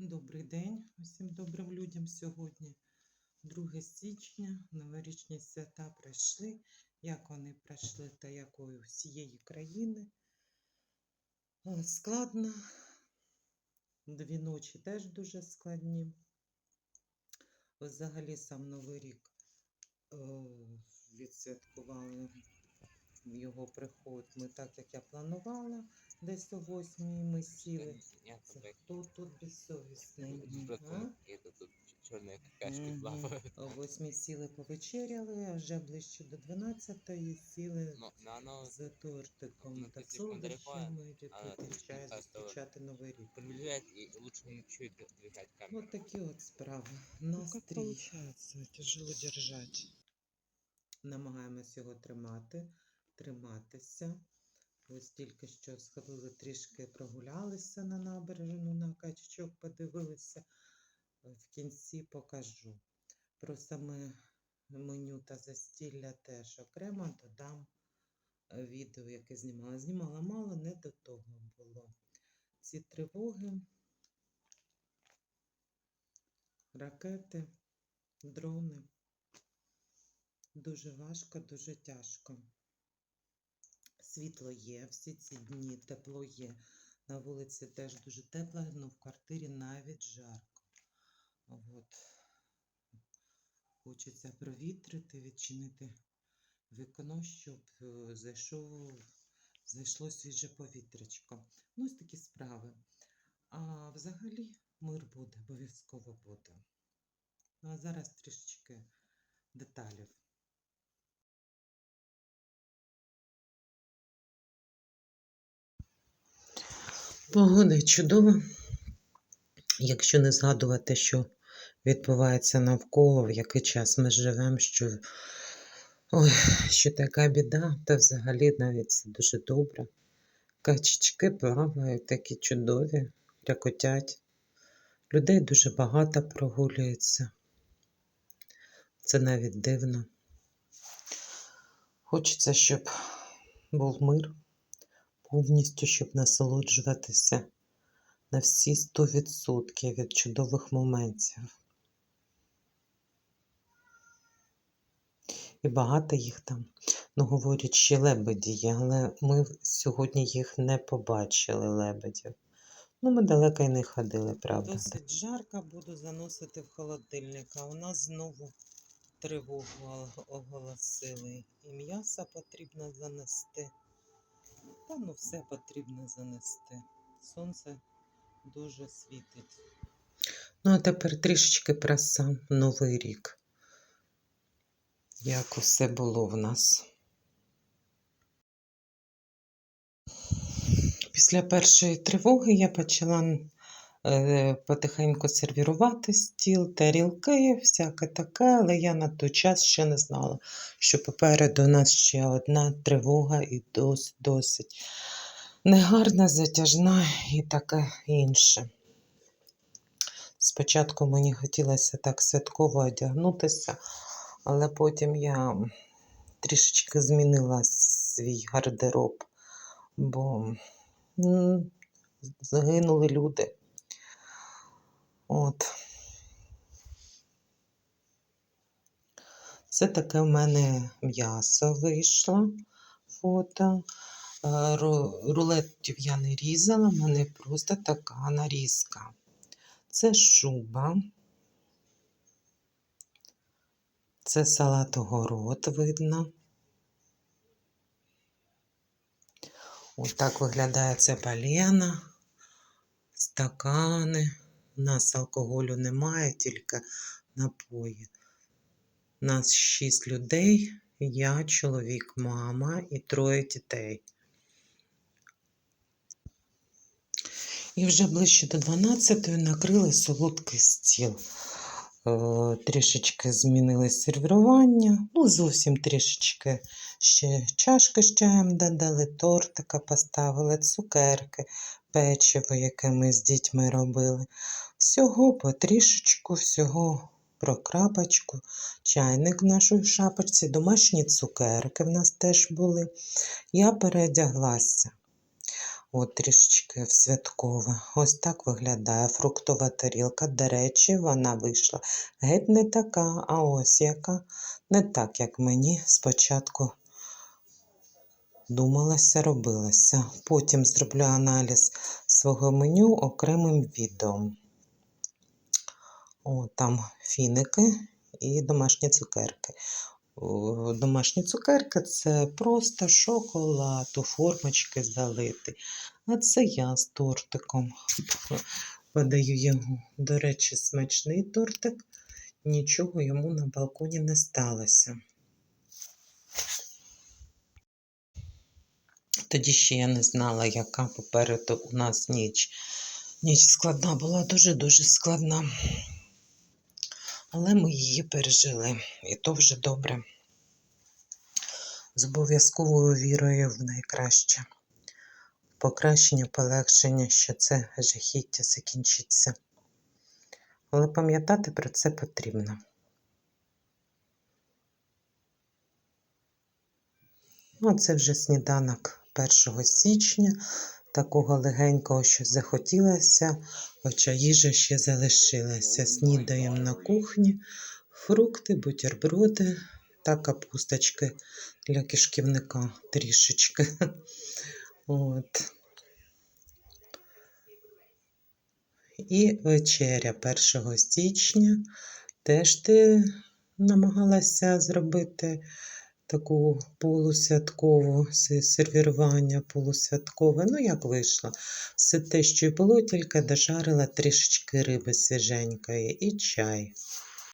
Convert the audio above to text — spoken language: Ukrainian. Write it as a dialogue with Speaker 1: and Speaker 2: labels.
Speaker 1: Добрий день усім добрим людям сьогодні. 2 січня, новорічні свята пройшли. Як вони пройшли та якою всієї країни. Е, Складно. Дві ночі теж дуже складні. Взагалі сам Новий рік е, відсвяткували його приход. Ми так, як я планувала, десь о 8 ми сіли. Хто тут безсовісний?
Speaker 2: какашки.
Speaker 1: О восьмій сіли повечеряли, а вже ближче до 12-ї сіли
Speaker 2: Но, но
Speaker 1: з тортиком
Speaker 2: ну,
Speaker 1: та солодощами і
Speaker 2: часто
Speaker 1: зустрічати Новий рік.
Speaker 2: приближает и лучше не чуть двигать камеру.
Speaker 1: От такі от справи.
Speaker 3: Ну,
Speaker 1: Настрій.
Speaker 3: тяжело держать.
Speaker 1: Намагаємось його тримати, триматися. Ось тільки що сходили трішки прогулялися на набережну, на качечок подивилися. В кінці покажу. Про саме меню та застілля теж окремо додам е, відео, яке знімала. Знімала мало, не до того було. Ці тривоги, ракети, дрони. Дуже важко, дуже тяжко. Світло є, всі ці дні тепло є. На вулиці теж дуже тепло, але в квартирі навіть жарко. От. Хочеться провітрити, відчинити вікно, щоб е, зайшов, зайшло свіже повітрячко. Ну, ось такі справи. А взагалі мир буде, обов'язково буде. Ну, а зараз трішечки деталів. Погода чудова. Якщо не згадувати, що відбувається навколо, в який час ми живемо, що, ой, що така біда, то взагалі навіть це дуже добре. Качечки плавають, такі чудові, рякотять. Людей дуже багато прогулюється. Це навіть дивно. Хочеться, щоб був мир повністю, щоб насолоджуватися на всі 100% від чудових моментів. І багато їх там. Ну, говорять, ще лебеді є, але ми сьогодні їх не побачили, лебедів. Ну, ми далеко й не ходили, правда. Досить жарко, буду заносити в холодильник, а у нас знову тривогу оголосили. І м'ясо потрібно занести. Та ну все потрібно занести. Сонце дуже світить. Ну, а тепер трішечки про сам Новий рік. Як усе було в нас. Після першої тривоги я почала потихеньку сервірувати стіл, тарілки, всяке таке, але я на той час ще не знала, що попереду у нас ще одна тривога і досить, досить негарна, затяжна і таке інше. Спочатку мені хотілося так святково одягнутися, але потім я трішечки змінила свій гардероб, бо загинули люди. От. Це таке в мене м'ясо вийшло. Фото. Е, Рулетів я не різала, в мене просто така нарізка. Це шуба. Це салат огород видно. Ось так виглядає це полена, стакани. У нас алкоголю немає, тільки напої. Нас шість людей, я, чоловік, мама і троє дітей. І вже ближче до 12-ї накрили солодкий стіл. Е, Трішечки змінили сервірування, ну зовсім трішечки ще чашки з чаєм додали, тортика поставили, цукерки, печиво, яке ми з дітьми робили. Всього потрішечку, всього про крапочку, чайник в нашій шапочці, домашні цукерки в нас теж були. Я переодяглася. От трішечки в святкове. Ось так виглядає фруктова тарілка. До речі, вона вийшла геть не така, а ось яка. Не так, як мені спочатку думалося, робилося. Потім зроблю аналіз свого меню окремим відео. О, там фіники і домашні цукерки. Домашні цукерки це просто шоколад у формочки залитий. А це я з тортиком подаю йому. До речі, смачний тортик. Нічого йому на балконі не сталося. Тоді ще я не знала, яка попереду у нас ніч. Ніч складна була, дуже-дуже складна. Але ми її пережили, і то вже добре. З обов'язковою вірою в найкраще. Покращення, полегшення, що це жахіття закінчиться. Але пам'ятати про це потрібно. Ну, це вже сніданок 1 січня, такого легенького, що захотілося, хоча їжа ще залишилася. Снідаємо на кухні, фрукти, бутерброди та капусточки для кишківника трішечки. От. І вечеря 1 січня теж ти намагалася зробити таку полусвяткову сервірування полусвяткове. Ну, як вийшло? Все те, що й було, тільки дожарила трішечки риби свіженької і чай.